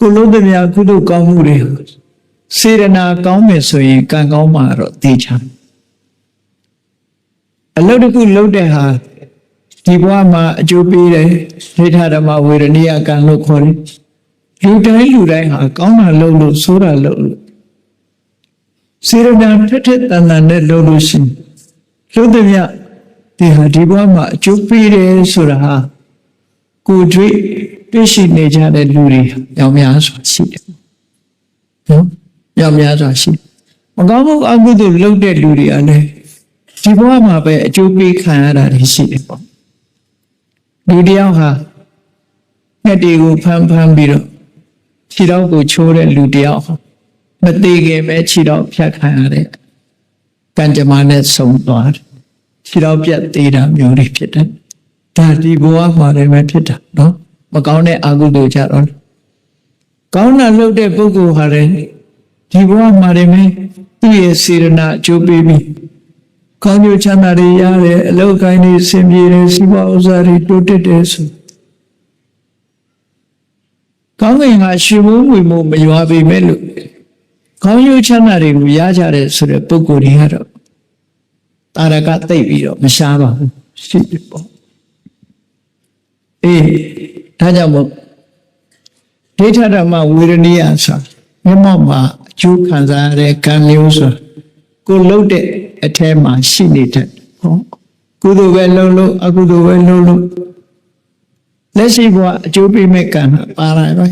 ကိုလုံးတဲ့များကုသိုလ်ကောင်းမှုတွေစေရနာကောင်းမယ်ဆိုရင်ကံကောင်းမှာတော့သိချမ်းအလုပ်တစ်ခုလုပ်တဲ့ဟာဒီဘဝမှာအကျိုးပေးတယ်ဒိဋ္ဌဓမ္မဝေရဏိယကံလို့ခေါ်တယ်လူတိုင်းလူတိုင်းဟာကောင်းတာလုပ်လို့ဆိုးတာလုပ်လို့စေရနာထက်ထက်တန်တန်နဲ့လုပ်လို့ရှိရင်လုပ်တဲ့မြဒီဟာဒီဘဝမှာအကျိုးပေးတယ်ဆိုတာဟာကိုယ်တွေ့ တွေ့ရှိနေကြတဲ့လူတွေရောင်များစွာရှိတယ်နော်ရောင်များစွာရှိတယ်မကောင်းမှုအကုသိုလ်လုပ်တဲ့လူတွေကလည်းဒီဘဝမှာပဲအကျိုးပေးခံရတာတွေရှိတယ်ပေါ့လူတယောက်ဟာငှက်တွေကိုဖမ်းဖမ်းပြီးတော့ခြေတော့ကိုချိုးတဲ့လူတယောက်ဟာမသေးခင်ပဲခြေတော့ဖြတ်ခံရတဲ့ကံကြမ္မာနဲ့ဆုံသွားတယ်ခြေတော့ပြတ်သေးတာမျိုးတွေဖြစ်တယ်ဒါဒီဘဝမှာလည်းပဲဖြစ်တာနော် မကောင်းတဲ့အကုသိုလ်ကြတော့ကောင်းတာလုပ်တဲ့ပုဂ္ဂိုလ်ဟာလည်းဒီဘဝမှာလည်းပဲသူ့ရဲ့စေရနာအကျိုးပေးပြီးကောင်းကျိုးချမ်းသာတွေရတယ်အလောက်ကိုင်းတွေဆင်ပြေတယ်စီးပွားဥစ္စာတွေတိုးတက်တယ်ဆိုကောင်းကင်ကရွှေမိုးငွေမိုးမရွာပေမဲ့လို့ကောင်းကျိုးချမ်းသာတွေကိုရကြတယ်ဆိုတဲ့ပုဂ္ဂိုလ်တွေကတော့တာရကသိပ်ပြီးတော့မရှားပါဘူးရှိတယ်ပေါ့အေး ဒါကြောင့်မို့ဒိဋ္ဌဓမ္မဝေရဏိယဆိုမြတ်မောက်မှာအကျိုးခံစားရတဲ့ကံမျိုးဆိုကိုလှုပ်တဲ့အထဲမှာရှိနေတဲ့ဟောကုသိုလ်ပဲလှုပ်လို့အကုသိုလ်ပဲလှုပ်လို့လက်ရှိဘဝအကျိုးပေးမဲ့ကံဟာပါလာပဲ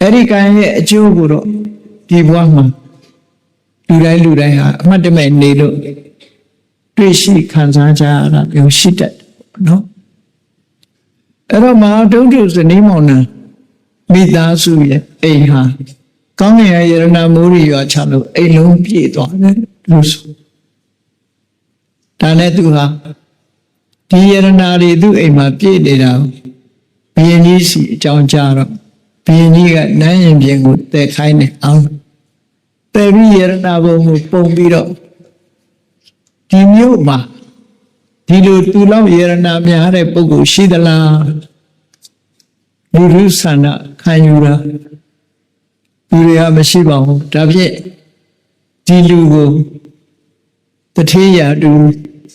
အဲ့ဒီကံရဲ့အကျိုးကိုတော့ဒီဘဝမှာလူတိုင်းလူတိုင်းဟာအမှတ်တမဲ့နေလို့တွေ့ရှိခံစားကြရတာမျိုးရှိတတ်တယ်နော် အဲ့တော့မဟာဒုက္ခဇနီးမောင်နှံမိသားစုရဲ့အိမ်ဟာကောင်းကင်ရဲ့ယရနာမိုးရီရွာချလို့အိမ်လုံးပြည့်သွားတယ်လို့ဆိုဒါနဲ့သူဟာဒီယရနာတွေသူ့အိမ်မှာပြည့်နေတာကိုဘုရင်ကြီးစီအကြောင်းကြားတော့ဘုရင်ကြီးကနန်းရင်ပြင်ကိုတည်ခိုင်းတယ်အောင်တည်ပြီးယရနာဘုံကိုပုံပြီးတော့ဒီမြို့မှာ ဒီလိုသူလောက်ယရနာများတဲ့ပုဂ္ဂိုလ်ရှိသလားလူလူဆန္ဒခံယူတာလူတွေကမရှိပါဘူးဒါဖြင့်ဒီလူကိုတထေးရတူ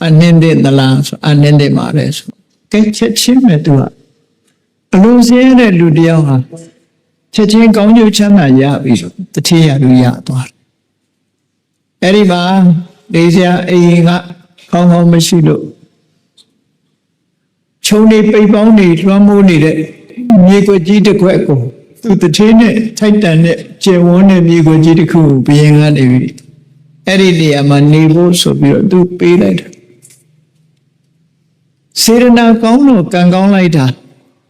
အနှင်းတဲ့သလားဆိုအနှင်းတဲ့မှာလဲဆိုကဲချက်ချင်းပဲသူကအလုံးစင်းတဲ့လူတယောက်ဟာချက်ချင်းကောင်းကျိုးချမ်းသာရပြီဆိုတထေးရတူရသွားတယ်အဲ့ဒီမှာဒေဇာအိမ်ကကောင်းကောင်းမရှိလို့ ခြုံနေပိတ်ပေါင်းနေလွှမ်းမိုးနေတဲ့မြေကွက်ကြီးတစ်ခွက်ကိုသူတထေးနဲ့ထိုက်တန်တဲ့ကျေဝန်းတဲ့မြေကွက်ကြီးတစ်ခုကိုဘယင်ကနေပြီးအဲ့ဒီနေရာမှာနေဖို့ဆိုပြီးတော့သူပေးလိုက်တယ်စေရနာကောင်းလို့ကံကောင်းလိုက်တာ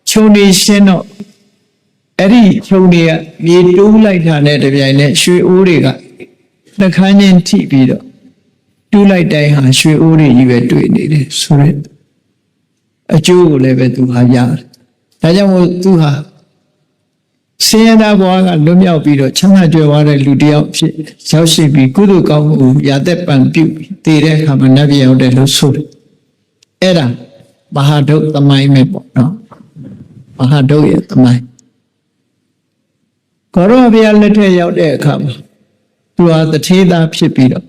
ခြုံနေရှင်းတော့အဲ့ဒီခြုံတွေကမြေတိုးလိုက်တာနဲ့တပြိုင်နက်ရွှေအိုးတွေကနှခမ်းချင်းထိပြီးတော့တူးလိုက်တိုင်းဟာရွှေအိုးတွေကြီးပဲတွေ့နေတယ်ဆိုရက် အကျိုးကိုလည်းပဲသူဟာရတယ်ဒါကြောင့်မို့သူဟာဆင်းရဲသားဘဝကလွတ်မြောက်ပြီးတော့ချမ်းသာကြွယ်ဝတဲ့လူတစ်ယောက်ဖြစ်ရောက်ရှိပြီးကုသိုလ်ကောင်းမှုရာသက်ပံပြုပြီးတည်တဲ့အခါမှာနတ်ပြည်ရောက်တယ်လို့ဆိုတယ်အဲ့ဒါမဟာဒုတ်သမိုင်းပဲပေါ့နော်မဟာဒုတ်ရဲ့သမိုင်းကောရောဘုရားလက်ထက်ရောက်တဲ့အခါမှာသူဟာတထေးသားဖြစ်ပြီးတော့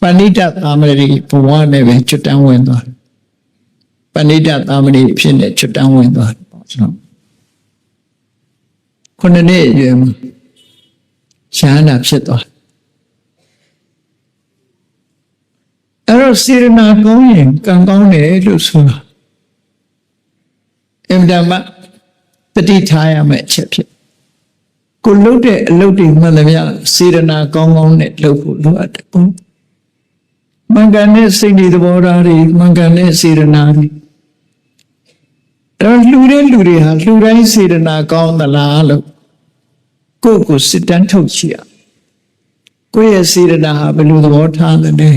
ပဏိတသာမဏေဘဝနဲ့ပဲကျွတ်တန်းဝင်သွားတယ် ပဏိတသာမဏေဖြစ်နေကျွတ်တန်းဝင်သွားတယ်ပေါ့ကျွန်တော်ခုနှစ်နှစ်အရွယ်မှာရှားနာဖြစ်သွားအဲ့တော့စေရနာကောင်းရင်ကံကောင်းတယ်လို့ဆိုတာအင်တမတတိထားရမယ့်အချက်ဖြစ်ကိုလှုပ်တဲ့အလုပ်တွေမှန်သမျှစေရနာကောင်းကောင်းနဲ့လုပ်ဖို့လိုအပ်တယ်ပေါ့မင်္ဂန်တဲ့စိတ်တွေသဘောထားတွေမင်္ဂန်တဲ့စေရနာတွေ အဲ့လှူတဲ့လူတွေဟာလှူတိုင်းစေရနာကောင်းသလားလို့ကိုယ့်ကိုစစ်တမ်းထုတ်ကြည့်ရကိုယ့်ရဲ့စေရနာဟာဘယ်လိုသဘောထားသလဲ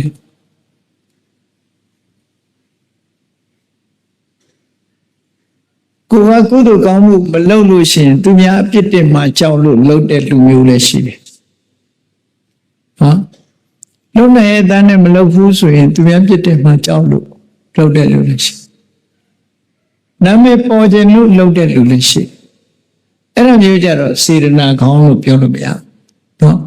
ကိုယ်ကကုသိုလ်ကောင်းမှုမလုပ်လို့ရှိရင်သူများအပြစ်တင်မှကြောက်လို့လုပ်တဲ့လူမျိုးလည်းရှိတယ်။ဟာလုံးမဲ့အတန်းနဲ့မလုပ်ဘူးဆိုရင်သူများပြစ်တင်မှကြောက်လို့လုပ်တဲ့လူလည်းရှိ။ နာမည်ပေါ်ခြင်းလို့လုပ်တဲ့လူလည်းရှိ။အဲ့ဒါမျိုးကြတော့စေရနာခေါင်းလို့ပြောလို့မရဘူးနော်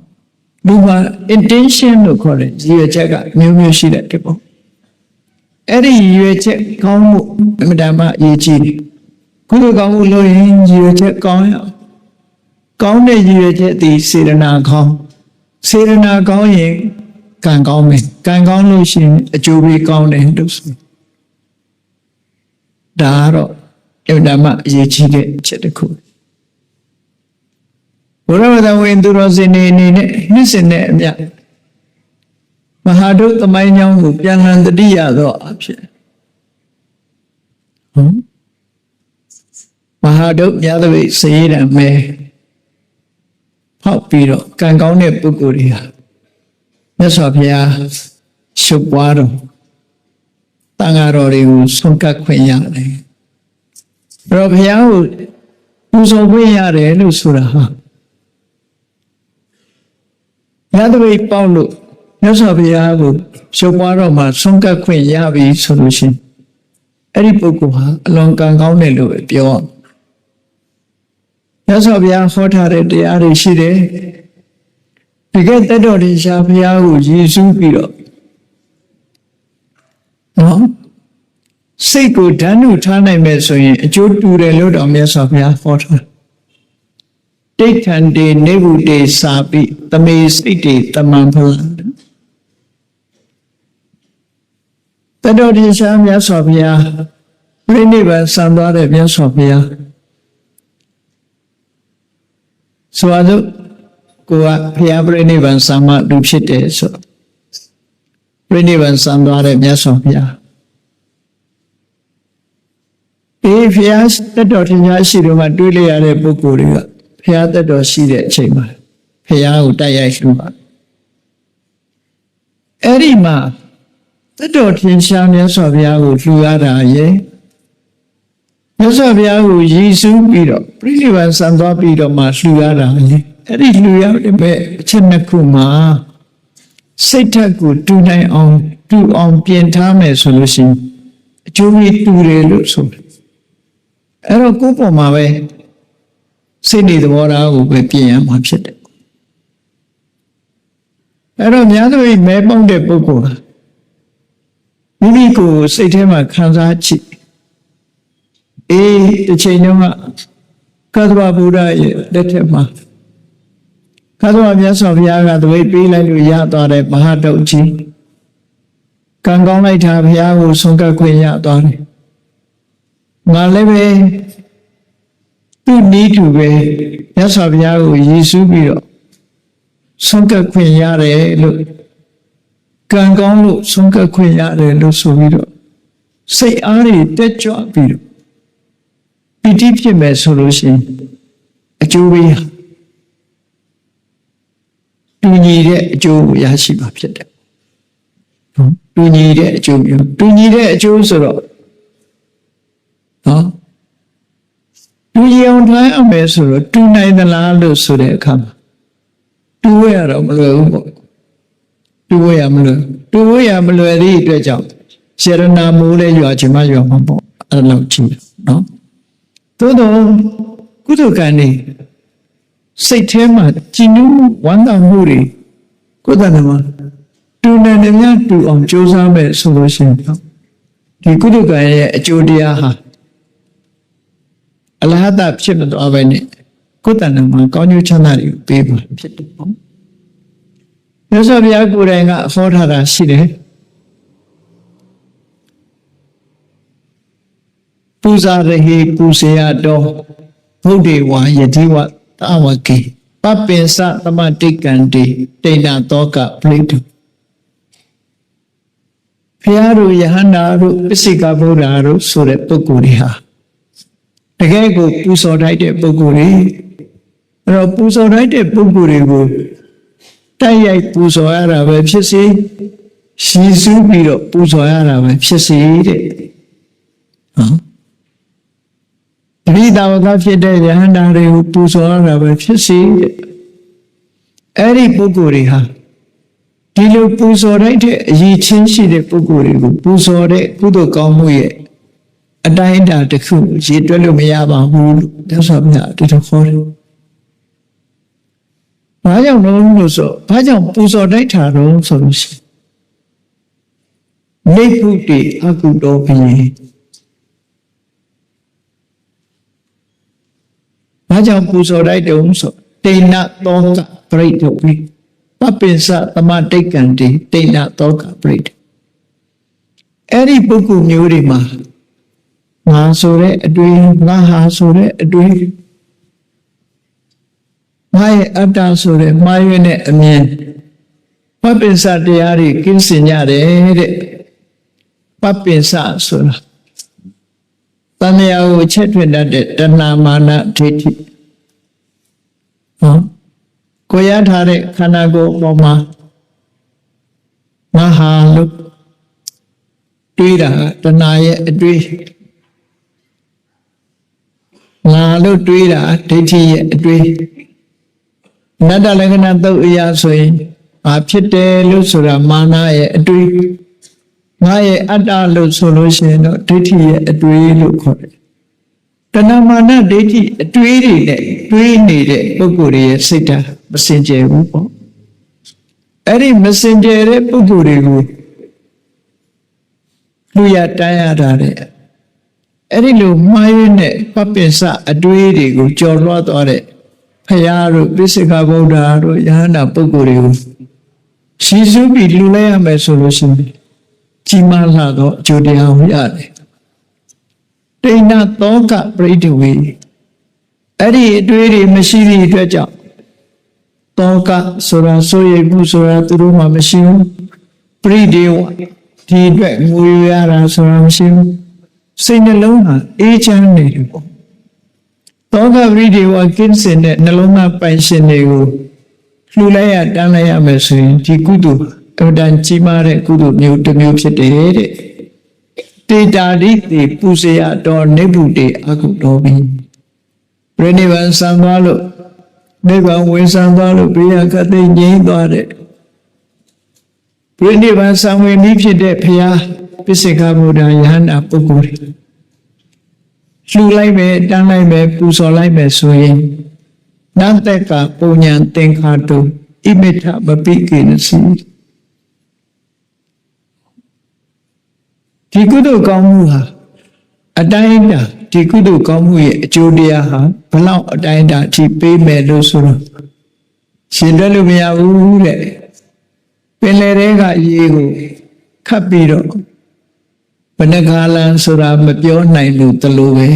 လူမှာ intention လို့ခေါ်တယ်ရည်ရွယ်ချက်ကမျိုးမျိုးရှိတဲ့တဲ့ပေါ့အဲ့ဒီရည်ရွယ်ချက်ကောင်းမှုအမှန်တမ်းအရေးကြီးတယ်ကုသိုလ်ကောင်းမှုလုပ်ရင်ရည်ရွယ်ချက်ကောင်းရအောင်ကောင်းတဲ့ရည်ရွယ်ချက်ဒီစေရနာခေါင်းစေရနာကောင်းရင်ကံကောင်းမယ်ကံကောင်းလို့ရှိရင်အကျိုးပေးကောင်းတယ်လို့ဆို ဒါကတော့အမှန်တမ်းအရေးကြီးတဲ့အချက်တစ်ခုဘုရားဝတ္တဝင်သူတော်စင်နေအနေနဲ့နှစ်စင်နဲ့အမြတ်မဟာဒုသမိုင်းကြောင်းကိုပြန်လည်တတိယသောအဖြစ်ဟမ်မဟာဒုမြတ်သပိတ်စေရံမဲဖောက်ပြီးတော့ကံကောင်းတဲ့ပုဂ္ဂိုလ်တွေဟာမြတ်စွာဘုရားရှုပ်ပွားတော် တန်ဃာတော်တွေကိုဆုံးကပ်ခွင့်ရတယ်အဲ့တော့ဘုရားကိုပူဇော်ခွင့်ရတယ်လို့ဆိုတာဟာမြတ်သပိတ်ပေါက်လို့မြတ်စွာဘုရားကိုရှုပ်ပွားတော်မှာဆုံးကပ်ခွင့်ရပြီဆိုလို့ရှိရင်အဲ့ဒီပုဂ္ဂိုလ်ဟာအလွန်ကံကောင်းတယ်လို့ပဲပြောအောင်မြတ်စွာဘုရားဟောထားတဲ့တရားတွေရှိတယ်ဒီကဲတက်တော်တင်ရှားဘုရားကိုရည်စူးပြီးတော့ နော်စိတ်ကိုဓာတ်နုထားနိုင်မယ်ဆိုရင်အကျိုးတူတယ်လို့တော်မြတ်စွာဘုရားဟောထားတိဋ္ဌံတေနေဗုတေစာပိသမေစိတ်တေတမံဖလံတတော်ဒီရှားမြတ်စွာဘုရားပြိဋိဘံဆံသွားတဲ့မြတ်စွာဘုရားဆိုပါစို့ကိုကဘုရားပြိဋိဘံဆံမလူဖြစ်တယ်ဆို ပြိဋိဘံဆံသွားတဲ့မြတ်စွာဘုရားဒီဘုရားတတော်ထင်ရှားရှိတော့မှတွေးလိုက်ရတဲ့ပုဂ္ဂိုလ်တွေကဘုရားတတော်ရှိတဲ့အချိန်မှာဘုရားကိုတိုက်ရိုက်လှူပါအဲ့ဒီမှာတတော်ထင်ရှားမြတ်စွာဘုရားကိုလှူရတာရဲ့မြတ်စွာဘုရားကိုရည်စူးပြီးတော့ပြိဋိဘံဆံသွားပြီးတော့မှလှူရတာလေအဲ့ဒီလှူရတဲ့မဲ့အချက်နှစ်ခုမှာ စိတ်ထက်ကိုတူနိုင်အောင်တူအောင်ပြင်ထားမယ်ဆိုလို့ရှိရင်အကျိုးကြီးတူတယ်လို့ဆိုတယ်အဲ့တော့ကိုယ့်ပေါ်မှာပဲစိတ်နေသဘောထားကိုပဲပြင်ရမှာဖြစ်တယ်အဲ့တော့များသောမဲပေါက်တဲ့ပုဂ္ဂိုလ်ဟာမိမိကိုယ်စိတ်ထဲမှာခံစားကြည့်အေးတစ်ချိန်တုန်းကကသဗ္ဗဗုဒ္ဓရဲ့လက်ထက်မှာ ကသဗ္ဗမြတ်စွာဘုရားကသပိတ်ပေးလိုက်လို့ရသွားတဲ့မဟာတုတ်ကြီးကံကောင်းလိုက်တာဘုရားကိုဆုံးကပ်ခွင့်ရသွားတယ်ငါလည်းပဲသူ့နီးတူပဲမြတ်စွာဘုရားကိုရည်စူးပြီးတော့ဆုံးကပ်ခွင့်ရတယ်လို့ကံကောင်းလို့ဆုံးကပ်ခွင့်ရတယ်လို့ဆိုပြီးတော့စိတ်အားတွေတက်ကြွပြီးတော့ပီတိဖြစ်မယ်ဆိုလို့ရှိရင်အကျိုးပေး တူညီတဲ့အကျိုးကိုရရှိမှာဖြစ်တယ်နော်တူညီတဲ့အကျိုးမျိုးတူညီတဲ့အကျိုးဆိုတော့နော်တူညီအောင်ထားအောင်မယ်ဆိုတော့တူနိုင်သလားလို့ဆိုတဲ့အခါမှာတူရတော့မလွယ်ဘူးပေါ့တူရမလွယ်တူရမလွယ်သည့်အတွက်ကြောင့်ရှရဏမိုးလဲရွာချင်မှရွာမှာပေါ့အဲ့လိုကြည့်နော်သို့တော့ကုသကံနေစိတ်ထဲမှာ ကြည်နူးဝမ်းသာမှုတွေကိုယ်တဏ္ဍမှာတူနေနေများတူအောင်ကြိုးစားမယ်ဆိုလို့ရှိရင်ဒီကုသကံရဲ့အကျိုးတရားဟာအလဟတဖြစ်မသွားပဲနဲ့ကိုယ်တဏ္ဍမှာကောင်းကျိုးချမ်းသာတွေကိုပေးမှာဖြစ်တယ်ပေါ့မြတ်စွာဘုရားကိုယ်တိုင်ကဟောထားတာရှိတယ်ပူဇာရဟိပူဇေယတော်ဗုဒ္ဓေဝါယတိဝတဝကေ ပပ္ပင်္စသမတိကံတေတိဏတောကပရိတုဖျားတို့ယဟန္တာတို့ပစ္စိကဗုဒ္ဓတို့ဆိုတဲ့ပုဂ္ဂိုလ်တွေဟာတကယ်ကိုပူဇော်ထိုက်တဲ့ပုဂ္ဂိုလ်တွေအဲ့တော့ပူဇော်ထိုက်တဲ့ပုဂ္ဂိုလ်တွေကိုတိုက်ရိုက်ပူဇော်ရတာပဲဖြစ်စေရှည်စူးပြီးတော့ပူဇော်ရတာပဲဖြစ်စေတဲ့နော်တ တိတဝကဖြစ်တဲ့ယဟန္တာတွေကိုပူဇော်ရတာပဲဖြစ်စေတဲ့အဲ့ဒီပုဂ္ဂိုလ်တွေဟာဒီလိုပူဇော်လိုက်တဲ့အရေးချင်းရှိတဲ့ပုဂ္ဂိုလ်တွေကိုပူဇော်တဲ့ကုသိုလ်ကောင်းမှုရဲ့အတိုင်းအတာတစ်ခုရေတွက်လို့မရပါဘူးလို့မြတ်စွာဘုရားဒီလိုခေါ်တယ်။ဘာကြောင့်လို့လို့ဆိုဘာကြောင့်ပူဇော်တိုက်တာတော့ဆိုလို့ရှိရင်နေဖုတိအကုတော်ဘုရင် ကြောင့်ပူဇော်တိုက်တုံးဆိုတိဏသောကပရိဒဝိပပိစသမတိတ်ကံတိတိဏသောကပရိဒအဲ့ဒီပုဂ္ဂိုလ်မျိုးတွေမှာငါဆိုတဲ့အတွေ့ငါဟာဆိုတဲ့အတွေ့ငါရဲ့အတ္တဆိုတဲ့မှားရွေးတဲ့အမြင်ပပိစတရားတွေကင်းစင်ကြတယ်တဲ့ပပိစဆိုတာတဏှာကိုချက်ထွင်တတ်တဲ့တဏှာမာနဒိဋ္ဌိ ဟောကိုရထားတဲ့ခန္ဓာကိုယ်ပေါ်မှာငါဟာလို့တွေးတာတဏှာရဲ့အတွေ့ငါလို့တွေးတာဒိဋ္ဌိရဲ့အတွေ့နတ္တလက္ခဏာသုတ်အရာဆိုရင်ဘာဖြစ်တယ်လို့ဆိုတာမာနရဲ့အတွေ့ငါရဲ့အတ္တလို့ဆိုလို့ရှိရင်တော့ဒိဋ္ဌိရဲ့အတွေ့လို့ခေါ်တယ် တဏမာနဒိဋ္ဌိအတွေးတွေနဲ့တွေးနေတဲ့ပုဂ္ဂိုလ်ရဲ့စိတ်ဓာတ်မစင်ကြယ်ဘူးပေါ့အဲ့ဒီမစင်ကြယ်တဲ့ပုဂ္ဂိုလ်တွေကိုလူရတန်းရတာတဲ့အဲ့ဒီလိုမှားရင်းနဲ့ပပင်စအတွေးတွေကိုကြော်လွှားသွားတဲ့ဖရာတို့ပိစိကဗုဒ္ဓတို့ယဟန္တာပုဂ္ဂိုလ်တွေကိုရှင်းစုပြီးလူလဲရမယ်ဆိုလို့ရှိရင်ကြီးမားလာတော့အကျိုးတရားကိုရတယ် တိဏသောကပရိဒဝေအဲ့ဒီအတွေးတွေမရှိသည့်အတွက်ကြောင့်သောကဆိုတာဆိုရမှုဆိုတာသူတို့မှမရှိဘူးပရိဒေဝဒီအတွက်ငွေရတာဆိုတာမရှိဘူးစိတ်နှလုံးဟာအေးချမ်းနေတယ်ပေါ့သောကပရိဒေဝကင်းစင်တဲ့နှလုံးသားပိုင်ရှင်တွေကိုလှူလိုက်ရတန်းလိုက်ရမယ်ဆိုရင်ဒီကုသိုလ်အမှန်တန်ကြီးမားတဲ့ကုသိုလ်မျိုးတစ်မျိုးဖြစ်တယ်တဲ့ တေတာရိတိပူဇေယတော်နိဗ္ဗုတေအကုတော်ဘိပြိနိဗ္ဗာန်ဆံသွားလို့နိဗ္ဗာန်ဝင်ဆံသွားလို့ဘေးရခတ်သိငြိမ်းသွားတဲ့ပြိနိဗ္ဗာန်ဆံဝင်ပြီးဖြစ်တဲ့ဖရာပိစိကဗုဒ္ဓယဟန္တာပုဂ္ဂိုလ်တွေလှူလိုက်မယ်တန်းလိုက်မယ်ပူဇော်လိုက်မယ်ဆိုရင်နတ်တက်ကပုံညာသင်္ခါတုဣမိထမပိကိနစီ ဒီကုသိုလ်ကောင်းမှုဟာအတိုင်းအတာဒီကုသိုလ်ကောင်းမှုရဲ့အကျိုးတရားဟာဘလောက်အတိုင်းအတာအထိပေးမယ်လို့ဆိုတော့ရှင်တွက်လို့မရဘူးတဲ့ပင်လယ်ထဲကရေကိုခတ်ပြီးတော့ဘဏ္ဍကာလန်ဆိုတာမပြောနိုင်လို့တလို့ပဲ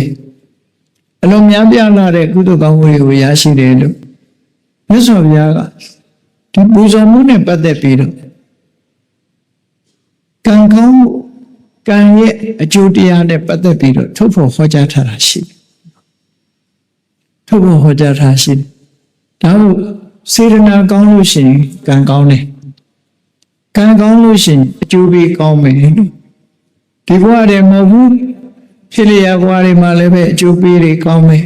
အလုံးများပြားလာတဲ့ကုသိုလ်ကောင်းမှုတွေကိုရရှိတယ်လို့မြတ်စွာဘုရားကဒီပူဇော်မှုနဲ့ပတ်သက်ပြီးတော့ကံကောင်းမှု ကံရဲ့အကျိုးတရားနဲ့ပတ်သက်ပြီးတော့ထုတ်ဖို့ဟောကြားထားတာရှိတယ်ထုတ်ဖို့ဟောကြားထားရှိတယ်ဒါလို့စေရနာကောင်းလို့ရှိရင်ကံကောင်းတယ်ကံကောင်းလို့ရှိရင်အကျိုးပေးကောင်းမယ်လို့ဒီဘဝတည်းမဟုတ်ဘူးဖြစ်လျက်ဘဝတွေမှာလည်းပဲအကျိုးပေးတွေကောင်းမယ်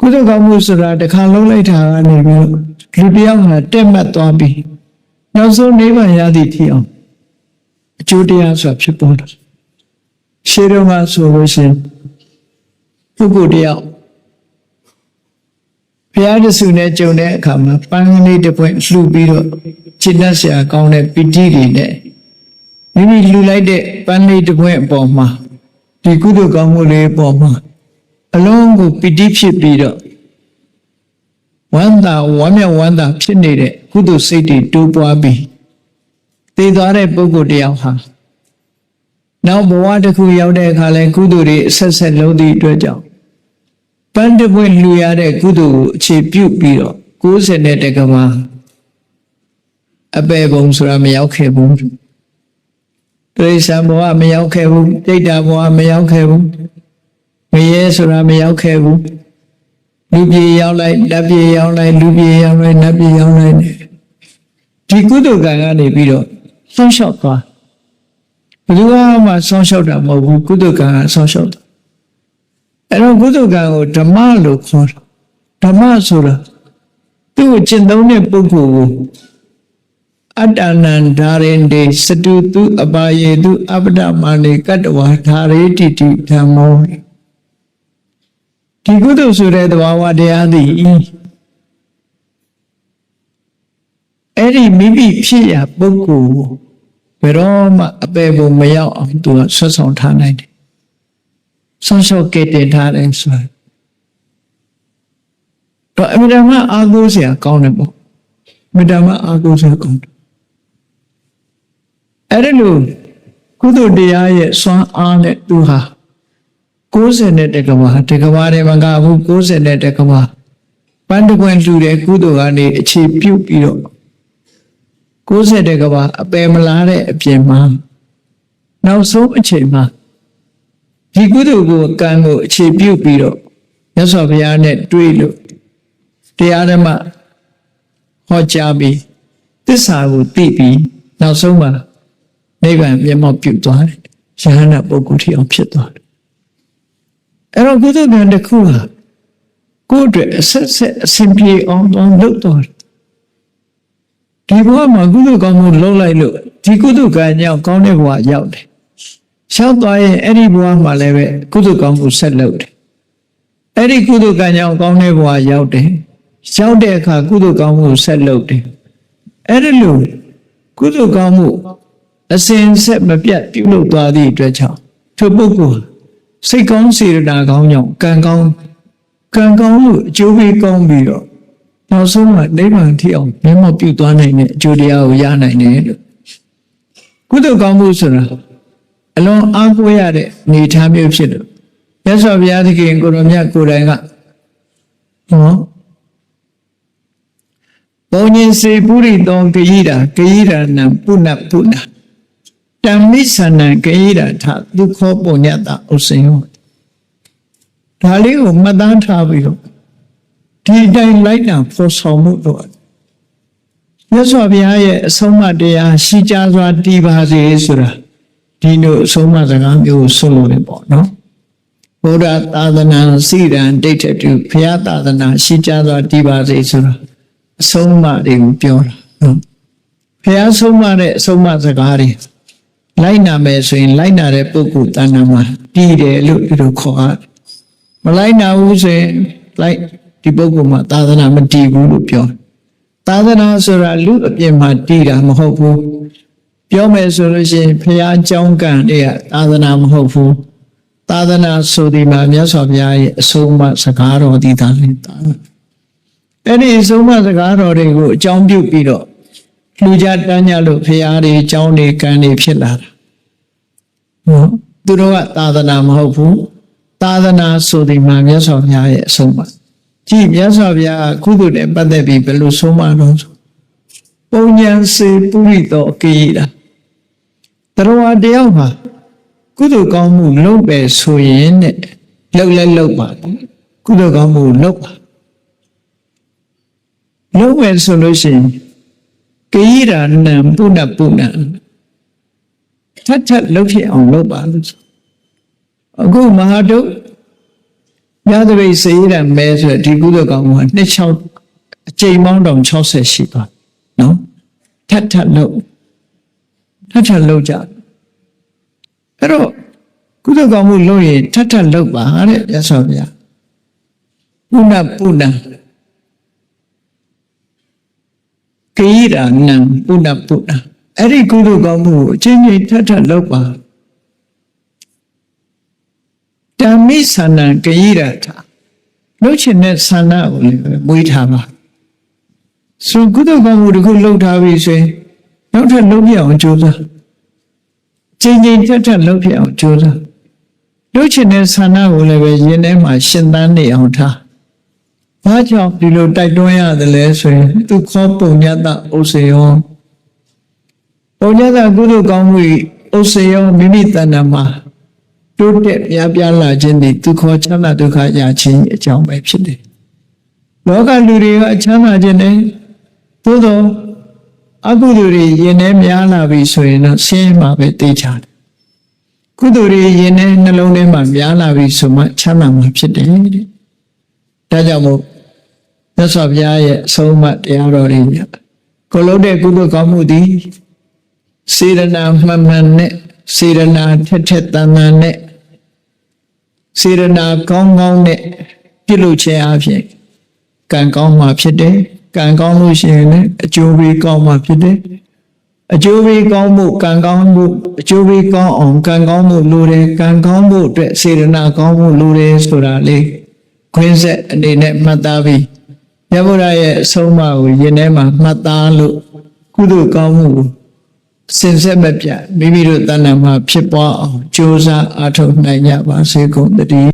ကုသိုလ်ကောင်းမှုဆိုတာတစ်ခါလုံးလိုက်တာကနေပြီးတော့လူတယောက်ဟာတက်မှတ်သွားပြီးနောက်ဆုံးနိဗ္ဗာန်ရသည့်ထိအောင် အကျိုးတရားဆိုတာဖြစ်ပေါ်လာရှေးတော့ကဆိုလို့ရှိရင်ပုဂ္ဂိုလ်တယောက်ဘုရားတဆူနဲ့ကြုံတဲ့အခါမှာပန်းကလေးတစ်ပွင့်လှူပြီးတော့จิตတ်ဆရာကောင်းတဲ့ပီတိတွေနဲ့မိမိလှူလိုက်တဲ့ပန်းလေးတစ်ပွင့်အပေါ်မှာဒီကုသိုလ်ကောင်းမှုလေးအပေါ်မှာအလုံးကိုပီတိဖြစ်ပြီးတော့ဝမ်းသာဝမ်းမြောက်ဝမ်းသာဖြစ်နေတဲ့ကုသိုလ်စိတ်တွေတိုးပွားပြီး တည်သွားတဲ့ပုဂ္ဂိုလ်တယောက်ဟာနောက်ဘဝတစ်ခုရောက်တဲ့အခါလဲကုသိုလ်တွေအဆက်ဆက်လုံးသည့်အတွက်ကြောင့်ပန်းတပွင့်လှူရတဲ့ကုသိုလ်ကိုအခြေပြုပြီးတော့60နဲ့တက္ကမအပေဘုံဆိုတာမရောက်ခဲ့ဘူးတိရစ္ဆာန်ဘဝမရောက်ခဲ့ဘူးတိတ်တာဘဝမရောက်ခဲ့ဘူးမရဲဆိုတာမရောက်ခဲ့ဘူးလူပြေရောက်လိုက်နတ်ပြေရောက်လိုက်လူပြေရောက်လိုက်နတ်ပြေရောက်လိုက်ဒီကုသိုလ်ကံကနေပြီးတော့ ဆုံးလျှောက်သွားဘယ်သူမှဆုံးလျှောက်တာမဟုတ်ဘူးကုသိုလ်ကံကဆုံးလျှောက်တာအဲ့တော့ကုသိုလ်ကံကိုဓမ္မလို့ခေါ်တာဓမ္မဆိုတာသူ့ကိုကျင့်သုံးတဲ့ပုဂ္ဂိုလ်ကိုအတ္တနံဓာရင်တေစတုတုအပါယေတုအပ္ပဒမာနေကတ္တဝါဓာရေတိတိဓမ္မောဒီကုသိုလ်ဆိုတဲ့သဘာဝတရားသည်အဲ့ဒီမိမိဖြစ်ရပုဂ္ဂိုလ်ကို ဘယ်တော့မှအပေပုံမရောက်အောင်သူကဆွတ်ဆောင်ထားနိုင်တယ်။ဆောင်းလျှော့ကဲတင်ထားတယ်ဆိုရင်တော့အမြဲတမ်းအာကိုးစရာကောင်းတယ်ပေါ့။အမြဲတမ်းအာကိုးစရာကောင်းတယ်။အဲ့ဒီလိုကုသိုလ်တရားရဲ့စွမ်းအားနဲ့သူဟာ60နဲ့တကဘာတကဘာတွေမကဘူး60နဲ့တကဘာပန်းတကွင်လှူတဲ့ကုသိုလ်ကနေအခြေပြုတ်ပြီးတော့ 60တကဘာအပယ်မလားတဲ့အပြင်မှာနောက်ဆုံးအချိန်မှာဒီကုသိုလ်ကိုကံကိုအခြေပြုတ်ပြီးတော့မြတ်စွာဘုရားနဲ့တွေ့လို့တရားဓမ္မဟောကြားပြီးသစ္စာကိုသိပြီးနောက်ဆုံးမှာနိဗ္ဗာန်မျက်မှောက်ပြုသွားတယ်ယဟန္တာပုဂ္ဂိုလ်ထီအောင်ဖြစ်သွားတယ်အဲ့တော့ကုသိုလ်ကံတစ်ခုဟာကိုယ့်အတွက်အဆက်ဆက်အစဉ်ပြေအောင်တော့လုပ်တော့တယ် ဒီဘဝမှာကုသိုလ်ကောင်းမှုလုပ်လိုက်လို့ဒီကုသိုလ်ကံကြောင့်ကောင်းတဲ့ဘဝရောက်တယ်။ရှောက်သွားရင်အဲ့ဒီဘဝမှာလည်းပဲကုသိုလ်ကောင်းမှုဆက်လုပ်တယ်။အဲ့ဒီကုသိုလ်ကံကြောင့်ကောင်းတဲ့ဘဝရောက်တယ်။ရောက်တဲ့အခါကုသိုလ်ကောင်းမှုဆက်လုပ်တယ်။အဲ့ဒီလိုကုသိုလ်ကောင်းမှုအစဉ်ဆက်မပြတ်ပြုလုပ်သွားသည့်အတွက်ကြောင့်ထိုပုဂ္ဂိုလ်စိတ်ကောင်းစေတနာကောင်းကြောင့်ကံကောင်းကံကောင်းမှုအကျိုးပေးကောင်းပြီးတော့ နောက်ဆုံးမှာနိဗ္ဗာန်ထိအောင်မျက်မှောက်ပြုသွားနိုင်တဲ့အကျိုးတရားကိုရနိုင်တယ်လို့ကုသိုလ်ကောင်းမှုဆိုတာအလွန်အားကိုးရတဲ့နေထားမျိုးဖြစ်လို့မြတ်စွာဘုရားသခင်ကိုရောမြတ်ကိုယ်တိုင်ကဟောဘုံရင်စေပုရိသောဂယိတာဂယိတာနံပုဏ္ဏပုဏ္ဏတမ္မိသနံဂယိတာထဒုက္ခပုညတဥစ္စယောဒါလေးကိုမှတ်သားထားပြီးတော့ ဒီတိုင်းလိုက်တာဖော်ဆောင်မှုတော့မြတ်စွာဘုရားရဲ့အဆုံးအမတရားရှိကြစွာတည်ပါစေဆိုတာဒီလိုအဆုံးအမစကားမျိုးကိုဆိုလို့လေပေါ့နော်ဘုရားသာသနာစိရန်ဒိဋ္ဌတုဘုရားသာသနာရှိကြစွာတည်ပါစေဆိုတာအဆုံးအမတွေကိုပြောတာနော်ဘုရားဆုံးမတဲ့အဆုံးအမစကားတွေလိုက်နာမယ်ဆိုရင် လိုက်နာတဲ့ပုဂ္ဂိုလ်တဏ္ဍာမှာတည်တယ်လို့ဒီလိုခေါ်ရတယ်မလိုက်နာဘူးဆိုရင်လိုက် ဒီပုဂ္ဂိုလ်မှာသာသနာမတည်ဘူးလို့ပြောသာသနာဆိုတာလူအပြင်မှာတည်တာမဟုတ်ဘူးပြောမယ်ဆိုလို့ရှိရင်ဖရာအကြောင်းကံတွေကသာသနာမဟုတ်ဘူးသာသနာဆိုဒီမှာမြတ်စွာဘုရားရဲ့အဆုံးအမစကားတော်ဒီသာလင်သာအဲ့ဒီအဆုံးအမစကားတော်တွေကိုအကြောင်းပြုပြီးတော့လူကြတန်းကြလို့ဖရာတွေအကြောင်းတွေကံတွေဖြစ်လာတာဟုတ်သူတို့ကသာသနာမဟုတ်ဘူးသာသနာဆိုဒီမှာမြတ်စွာဘုရားရဲ့အဆုံးအမ ကြည့်မြတ်စွာဘုရားကုသိုလ်နဲ့ပတ်သက်ပြီးဘယ်လိုဆုံးမတော့ဆိုပုံညာစေပုရိသောအကေတာတရဝတယောက်မှာကုသိုလ်ကောင်းမှုလုပ်ပဲဆိုရင်တဲ့လှုပ်လဲလှုပ်ပါကုသိုလ်ကောင်းမှုလုပ်ပါလုပ်ပဲဆိုလို့ရှိရင်ကေရာနံပုဏ္ဏပုဏ္ဏထပ်ထပ်လှုပ်ဖြစ်အောင်လုပ်ပါလို့ဆိုအခုမဟာတု ရသပိစေရမဲဆိုဒီကုသိုလ်ကောင်းမှုက26အကြိမ်ပေါင်းတောင်60ရှိသွားနော်ထပ်ထပ်လို့ထပ်ထပ်လို့ကြအဲ့တော့ကုသိုလ်ကောင်းမှုလုပ်ရင်ထပ်ထပ်လုပ်ပါတဲ့ရသော်ဗျာပုဏ္ဏပုဏ္ဏကိရာနံပုဏ္ဏပုဏ္ဏအဲ့ဒီကုသိုလ်ကောင်းမှုကိုအချင်းချင်းထပ်ထပ်လုပ်ပါ ဓမ္မိသန္နံဂယိရထလှုပ်ချင်တဲ့ဆန္ဒကိုလည်းမွေးထားပါဆိုကုသိုလ်ကောင်းမှုတစ်ခုလှုပ်ထားပြီဆိုရင်နောက်ထပ်လှုပ်ပြအောင်ကြိုးစားချိန်ချိန်ထက်ထက်လှုပ်ပြအောင်ကြိုးစားလှုပ်ချင်တဲ့ဆန္ဒကိုလည်းပဲရင်ထဲမှာရှင်သန်နေအောင်ထားဘာကြောင့်ဒီလိုတိုက်တွန်းရတယ်လဲဆိုရင်သူခောပုံညတဥစေယောပုံညတကုသိုလ်ကောင်းမှုဥစေယောမိမိတဏ္ဍာမှာ တိုးတက်များပြားလာခြင်းဒီဒုက္ခချမ်းသာဒုက္ခရခြင်းအကြောင်းပဲဖြစ်တယ်။လောကလူတွေကချမ်းသာခြင်းနဲ့သို့သောအကုသိုလ်တွေရင်ထဲများလာပြီဆိုရင်တော့ဆင်းရဲမှာပဲသိချတယ်။ကုသိုလ်တွေရင်ထဲနှလုံးထဲမှာများလာပြီဆိုမှချမ်းသာမှာဖြစ်တယ်တဲ့။ဒါကြောင့်မို့မြတ်စွာဘုရားရဲ့အဆုံးအမတရားတော်တွေကိုလုံးတဲ့ကုသိုလ်ကောင်းမှုသည်စေရနာမှန်မှန်နဲ့စေရနာထက်ထက်တန်တန်နဲ့ စေရနာကောင်းကောင်းနဲ့ပြုလုပ်ခြင်းအပြင်ကံကောင်းမှဖြစ်တယ်ကံကောင်းလို့ရှိရင်လည်းအကျိုးပေးကောင်းမှဖြစ်တယ်အကျိုးပေးကောင်းမှုကံကောင်းမှုအကျိုးပေးကောင်းအောင်ကံကောင်းမှုလိုတယ်ကံကောင်းမှုအတွက်စေရနာကောင်းမှုလိုတယ်ဆိုတာလေခွင်းဆက်အနေနဲ့မှတ်သားပြီးမြတ်ဗုဒ္ဓရဲ့အဆုံးအမကိုယင်ထဲမှာမှတ်သားလို့ကုသိုလ်ကောင်းမှုကို စင်ဆက်မပြတ်မိမိတို့တဏ္ဍာမှာဖြစ်ပွားအောင်ကြိုးစားအားထုတ်နိုင်ကြပါစေကုန်သတည်း